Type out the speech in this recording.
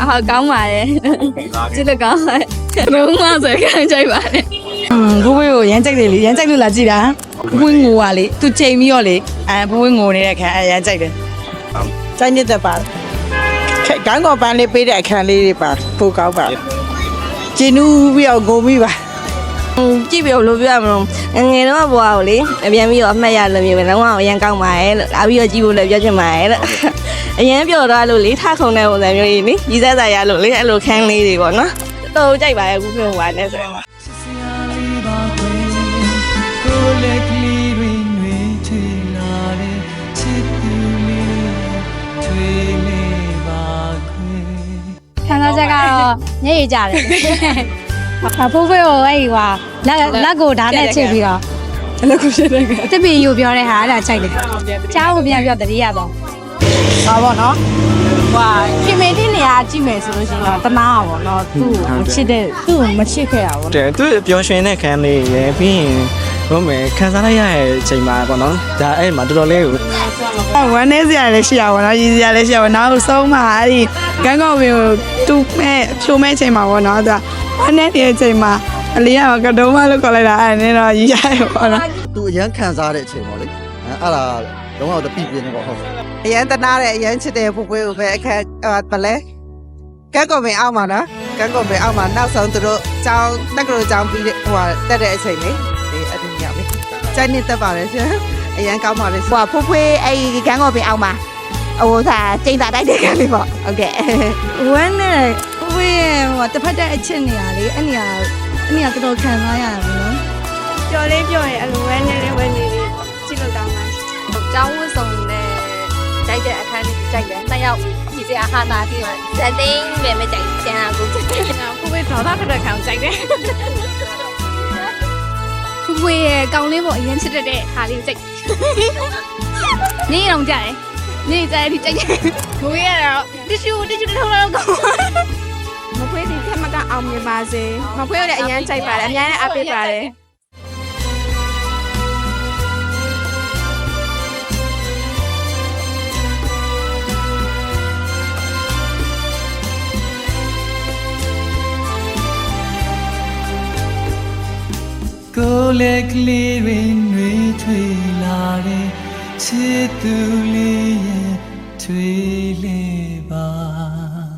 အော်ကောင်းပါတယ်ကြည့်လို့ကောင်းပါတယ်လုံးဝဆိုခံကြိုက်ပါတယ်อืมဘိုးဘွေးကိုရမ်းကြိုက်တယ်လေရမ်းကြိုက်လို့လာကြည့်တာဘိုးဘွေးငိုပါလေသူချိန်ပြီးတော့လေအဲဘိုးဘွေးငိုနေတဲ့ခံအဲရမ်းကြိုက်တယ်ကျန်းနေတဲ့ပါခက်ကောင်းကောင်းပန်းလေးပေးတဲ့အခန်းလေးတွေပါပိုကောင်းပါကျင်းနူးပြီးတော့ငိုပြီးပါ ကြည့်ပြီးတော့ဘယ်လိုပြောရမလို့ငငယ်တော့ဘွားကိုလေအပြန်ပြီးတော့အမှတ်ရလို့မျိုးပဲလုံးဝအရင်ကောင်းပါတယ်လို့လာပြီးတော့ကြည့်ဖို့လည်းပြောချင်ပါတယ်လို့အရင်ပြောတော့လို့လေထခုံတဲ့ပုံစံမျိုးကြီးနိရီဆက်စားရလို့လေအဲ့လိုခန်းလေးတွေပေါ့နော်တော်တော်ကြိုက်ပါရဲ့အခုပြောဟွာနဲ့ဆိုရင်ကိုယ်လည်းကလေးတွေနှွေးထွေလာတဲ့ချစ်သူလေးထွေးလေးပါခွေခံစားချက်ကတော့ညရည်ကြတယ် အဖိုးဖိုးကိုအဲ့ဒီကွာလက်လက်ကိုဓာတ်နဲ့ချစ်ပြီးတော့လည်းကိုဖြစ်တယ်ကတစ်ပင်ယူပြောတဲ့ဟာအဲ့ဒါချိုက်တယ်ချားကိုပြန်ပြောတတိယတော့ဟာပေါ့နော်ဟွာခင်မေတင်းနေရာကြည့်မယ်ဆိုလို့ရှိရင်တော့တနာပါပေါ့နော်သူ့ကိုမချစ်တဲ့သူ့ကိုမချစ်ခဲ့တာပေါ့တယ်သူပျော်ရွှင်တဲ့ခန်းလေးရယ်ပြီးရင်ဘုမယ်ခံစားလိုက်ရတဲ့အချိန်မှာပေါ့နော်ဒါအဲ့မှာတော်တော်လေးကိုဝမ်းနေစရာလည်းရှိရပါတော့ရည်စရာလည်းရှိရပါနောက်ဆုံးမှာအဲ့ဒီကန်းကောက်ပင်ကိုတူမဲ့ဖြိုမဲ့ချိန်မှာပေါ့နော်သူက ဝမ်းနေတဲ့အချိန်မှာအလေးကကတုံးမလို့ခေါ်လိုက်တာအဲ့နင်းတော့ရည်ရရပေါ့နော်သူအရန်ခံစားတဲ့အချိန်ပေါ့လေအဲအဲ့ဒါလုံးဝတပိပြင်းနေပေါ့ဟုတ်အရန်တနာတဲ့အရန်ချစ်တဲ့ဖွယ်ဖွယ်ကိုပဲအခက်ဟိုဗလဲကက်ကောပင်အောက်မှာနော်ကက်ကောပင်အောက်မှာနောက်ဆုံးသူတို့ကျောင်းတက်ကလို့ကျောင်းပြီးတဲ့ဟိုတက်တဲ့အချိန်လေးဒီအတူမြောက်လေးကျန်းနေတက်ပါလေရှင်အရန်ကောင်းပါလေဟိုဖွယ်ဖွယ်အဲ့ကန်းကောပင်အောက်မှာဟိုသာချိန်တာတိုက်တဲ့ကလေးပေါ့ဟုတ်ကဲ့ဝမ်းနဲ့ ဝေးရဲ့ဟိုတစ်ဖက်တဲ့အချက်နေရလေအဲ့နေရာအဲ့နေရာတော်တော်ခံစားရတာပေါ့နော်ကြော်လေးပြောရင်အလိုဝဲနေလေးဝဲနေလေးကြည့်လို့ကောင်းပါကျောင်းဝတ်ဆောင်နဲ့ကြိုက်တဲ့အခန်းလေးကြိုက်တယ်နှစ်ယောက်ဒီစရာဟာတာပြီးတော့ဇက်သိန်းပဲမကြိုက်ကျန်တာကိုကြိုက်တယ်ကိုပဲဒေါသခက်တဲ့ခံကြိုက်တယ်ဖူဖူရဲ့ကောင်းလေးပေါ့အရင်ချစ်တတ်တဲ့ဟာလေးကိုကြိုက်နေအောင်ကြတယ်နေကြတယ်ဒီကြိုက်တယ်ကိုရတော့တ िश ူတ िश ူတစ်ထုံးလောက်ကောင်း မဖွေးဒီခက်မကအောင်မြင်ပါစေမဖွေးရတဲ့အရန်ကြိုက်ပါတယ်အများနဲ့အားပေးပါတယ်ကိုယ်လည်းကလေးတွေနှွေးထွေလာတဲ့ချစ်သူလေးရဲ့ထွေးလေးပါ